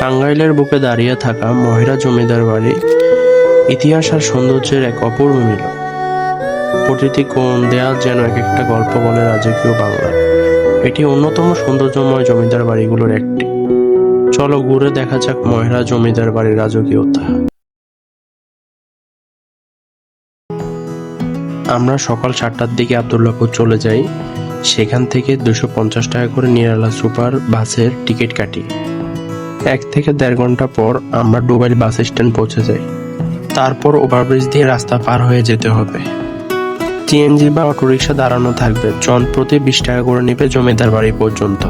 টাঙ্গাইলের বুকে দাঁড়িয়ে থাকা মহিরা জমিদার বাড়ি ইতিহাস আর সৌন্দর্যের এক অপূর্ব মিলন। প্রতিটি কোণ দেয়াল যেন এক একটা গল্প বলে রাজকীয় বাংলা। এটি অন্যতম সৌন্দর্যময় জমিদার বাড়িগুলোর একটি। চলো ঘুরে দেখা যাক মহিরা জমিদার বাড়ির রাজকীয়তা আমরা সকাল সাতটার দিকে আবদুল্লাপুর চলে যাই। সেখান থেকে দুশো পঞ্চাশ টাকা করে নিরালা সুপার বাসের টিকিট কাটি। এক থেকে দেড় ঘণ্টা পর আমরা ডুবাইল বাস স্ট্যান্ড পৌঁছে যাই। তারপর ওভারব্রিজ দিয়ে রাস্তা পার হয়ে যেতে হবে। সিএনজি বা অটোরিকশা দাঁড়ানো থাকবে। জন প্রতি বিশ টাকা করে নেবে জমিদার বাড়ি পর্যন্ত।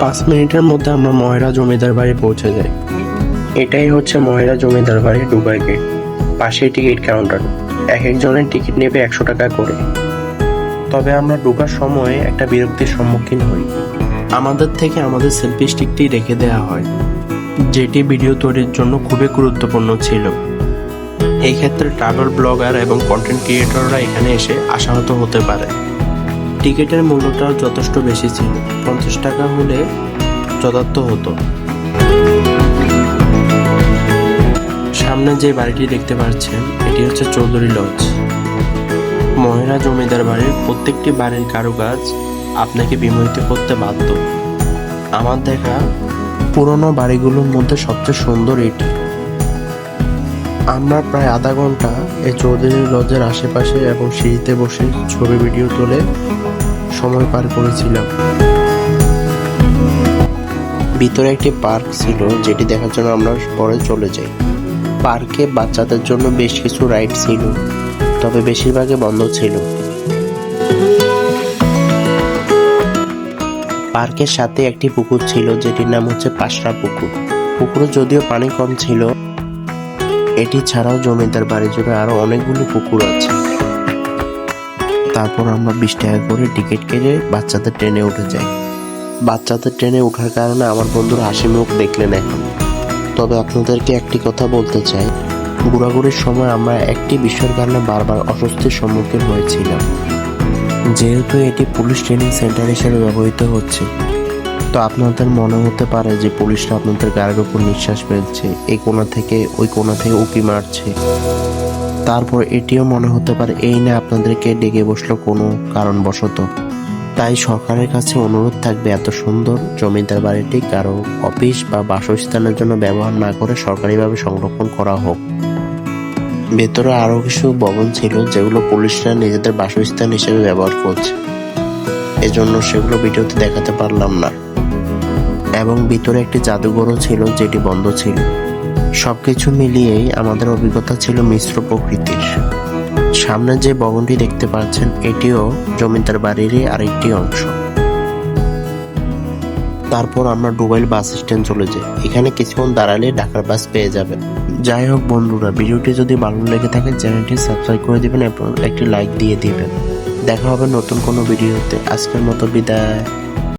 পাঁচ মিনিটের মধ্যে আমরা ময়রা জমিদার বাড়ি পৌঁছে যাই। এটাই হচ্ছে ময়রা জমিদার বাড়ি ডুবাই গেট। পাশেই টিকিট কাউন্টার। এক একজনের টিকিট নেবে একশো টাকা করে। তবে আমরা ঢোকার সময় একটা বিরক্তির সম্মুখীন হই। আমাদের থেকে আমাদের সেলফি স্টিকটি রেখে দেওয়া হয়। যেটি ভিডিও তৈরির জন্য খুবই গুরুত্বপূর্ণ ছিল। এই ক্ষেত্রে ট্রাভেল ব্লগার এবং কন্টেন্ট ক্রিয়েটররা এখানে এসে আশাহত হতে পারে। টিকিটের মূল্যটাও যথেষ্ট বেশি ছিল। পঞ্চাশ টাকা হলে যথার্থ হতো। সামনে যে বাড়িটি দেখতে পাচ্ছেন, এটি হচ্ছে চৌধুরী লজ মহিলা জমিদার বাড়ির প্রত্যেকটি বাড়ির কারুকাজ আপনাকে বিমোহিত করতে বাধ্য। আমার দেখা পুরনো বাড়িগুলোর মধ্যে সবচেয়ে সুন্দর এটি। আমরা প্রায় আধা ঘণ্টা এই চৌধুরী লজের আশেপাশে এবং সিঁড়িতে বসে ছবি, ভিডিও তুলে সময় পার করেছিলাম। ভিতরে একটি পার্ক ছিল, যেটি দেখার জন্য আমরা পরে চলে যাই। পার্কে বাচ্চাদের জন্য বেশ কিছু রাইড ছিল, তবে বেশিরভাগই বন্ধ ছিল। পার্কের সাথে একটি পুকুর ছিল, যেটির নাম হচ্ছে পাশরা পুকুর। পুকুরে যদিও পানি কম ছিল, এটি ছাড়াও জমিদার বাড়ি জুড়ে আরও অনেকগুলো পুকুর আছে। তারপর আমরা বিশ টাকা করে টিকিট কেটে বাচ্চাদের ট্রেনে উঠে যাই। বাচ্চাদের ট্রেনে ওঠার কারণে আমার বন্ধুর হাসি মুখ দেখলেন এখন। তবে আপনাদেরকে একটি কথা বলতে চাই। ঘোরাঘুরির সময় আমরা একটি বিষয়ের কারণে বারবার অস্বস্তির সম্মুখীন হয়েছিলাম। যেহেতু এটি পুলিশ ট্রেনিং সেন্টার হিসেবে ব্যবহৃত হচ্ছে, তো আপনাদের মনে হতে পারে যে পুলিশরা আপনাদের গায়ের উপর নিঃশ্বাস ফেলছে এই কোণা থেকে, ওই কোণা থেকে উকি মারছে। তারপর এটিও মনে হতে পারে এই না আপনাদেরকে ডেকে বসল কোনো কারণবশত। তাই সরকারের কাছে অনুরোধ থাকবে এত সুন্দর জমিদার বাড়িটি কারও অফিস বা বাসস্থানের জন্য ব্যবহার না করে সরকারিভাবে সংরক্ষণ করা হোক। ভেতরে আরও কিছু ভবন ছিল যেগুলো পুলিশরা নিজেদের বাসস্থান হিসেবে ব্যবহার করছে। এজন্য সেগুলো ভিডিওতে দেখাতে পারলাম না। এবং ভিতরে একটি জাদুঘরও ছিল যেটি বন্ধ ছিল। সবকিছু মিলিয়েই আমাদের অভিজ্ঞতা ছিল মিশ্র প্রকৃতির। সামনে যে ভবনটি দেখতে পাচ্ছেন, এটিও জমিদার বাড়িরই আরেকটি অংশ। তারপর আমরা ডুবাইল বাস স্ট্যান্ড চলে যাই। এখানে কিছুক্ষণ দাঁড়ালে ঢাকার বাস পেয়ে যাবেন। যাই হোক বন্ধুরা, ভিডিওটি যদি ভালো লেগে থাকে, চ্যানেলটি সাবস্ক্রাইব করে দিবেন এবং একটি লাইক দিয়ে দিবেন। দেখা হবে নতুন কোনো ভিডিওতে। আজকের মতো বিদায়।